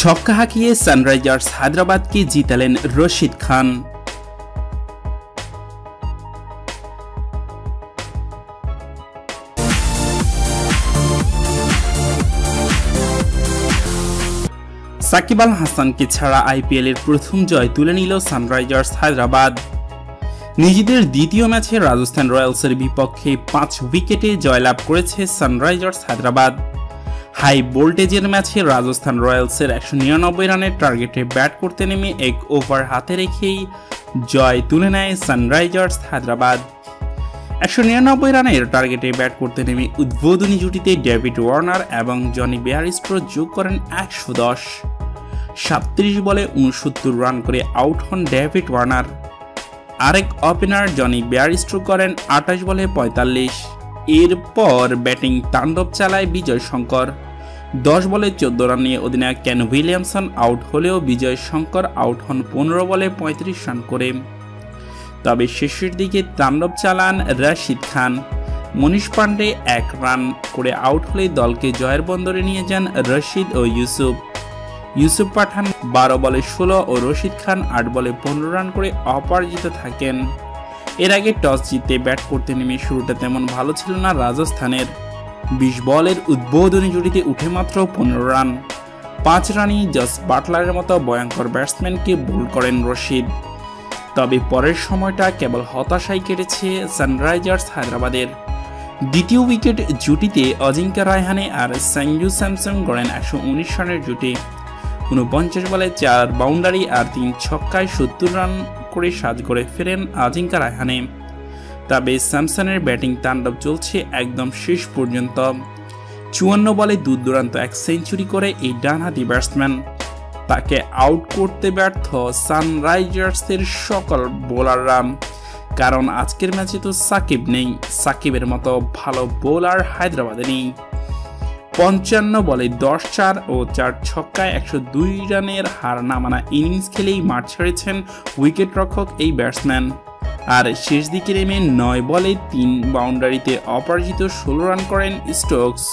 ছক্কা হাঁকিয়ে সানরাইজার্স হায়দ্রাবাদকে জিতালেন রশিদ খান। সাকিব আল হাসানকে ছাড়া আইপিএলের প্রথম জয় তুলে নিল সানরাইজার্স হায়দ্রাবাদ। নিজেদের দ্বিতীয় ম্যাচে রাজস্থান রয়্যালসের বিপক্ষে পাঁচ উইকেটে জয়লাভ করেছে সানরাইজার্স হায়দ্রাবাদ। হাই ভোল্টেজের ম্যাচে রাজস্থান রয়্যালসের একশো নিরানব্বই রানের টার্গেটে ব্যাট করতে নেমে এক ওভার হাতে রেখেই জয় তুলে নেয় সানরাইজার্স হায়দ্রাবাদ। একশো নিরানব্বই রানের টার্গেটে ব্যাট করতে নেমে উদ্বোধনী জুটিতে ডেভিড ওয়ার্নার এবং জনি বেয়ারিস্ট্রো যোগ করেন একশো দশ। সাতত্রিশ বলে উনসত্তর রান করে আউট হন ডেভিড ওয়ার্নার। আরেক ওপেনার জনি বেয়ারিস্ট্রো করেন আঠাশ বলে পঁয়তাল্লিশ। এরপর ব্যাটিং তাণ্ডব চালায় বিজয় শঙ্কর দশ বলে চোদ্দ রান নিয়ে অধিনায়ক ক্যান উইলিয়ামসন আউট হলেও বিজয় শঙ্কর আউট হন পনেরো বলে পঁয়ত্রিশ রান করে। তবে শেষের দিকে তাণ্ডব চালান রাশিদ খান। মনীষ পান্ডে এক রান করে আউট হলে দলকে জয়ের বন্দরে নিয়ে যান রশিদ ও ইউসুফ। ইউসুফ পাঠান বারো বলে ষোলো ও রশিদ খান আট বলে পনেরো রান করে অপরাজিত থাকেন। এর আগে টস জিতে ব্যাট করতে নেমে শুরুটা তেমন ভালো ছিল না রাজস্থানের। বিশ বলের উদ্বোধনী জুটিতে উঠে মাত্র পনেরো রান। পাঁচ রানই জাস বাটলারের মতো ভয়ঙ্কর ব্যাটসম্যানকে বোল করেন রশিদ। তবে পরের সময়টা কেবল হতাশাই কেটেছে সানরাইজার্স হায়দ্রাবাদের। দ্বিতীয় উইকেট জুটিতে অজিঙ্কা রায়হানে আর সঞ্জু স্যামসং গড়েন একশো উনিশ রানের জুটি। উনপঞ্চাশ বলে চার বাউন্ডারি আর তিন ছক্কায় সত্তর রান করে সাজ করে ফেরেন আজিঙ্কা রায়হানে। তবে স্যামসনের ব্যাটিং তাণ্ডব চলছে একদম শেষ পর্যন্ত। চুয়ান্ন বলে দূর দূরান্ত এক সেঞ্চুরি করে এই ডানহাতি ব্যাটসম্যান। তাকে আউট করতে ব্যর্থ সানরাইজার্সের সকল বোলাররা। কারণ আজকের ম্যাচে তো সাকিব নেই। সাকিবের মতো ভালো বোলার হায়দ্রাবাদে নেই। পঞ্চান্ন বলে দশ চার ও চার ছক্কায় একশো দুই রানের হার নামানা ইনিংস খেলেই মাঠ ছেড়েছেন উইকেট রক্ষক এই ব্যাটসম্যান। আর শেষ দিকে নেমে নয় বলে তিন বাউন্ডারিতে অপরাজিত ষোলো রান করেন স্টোকস।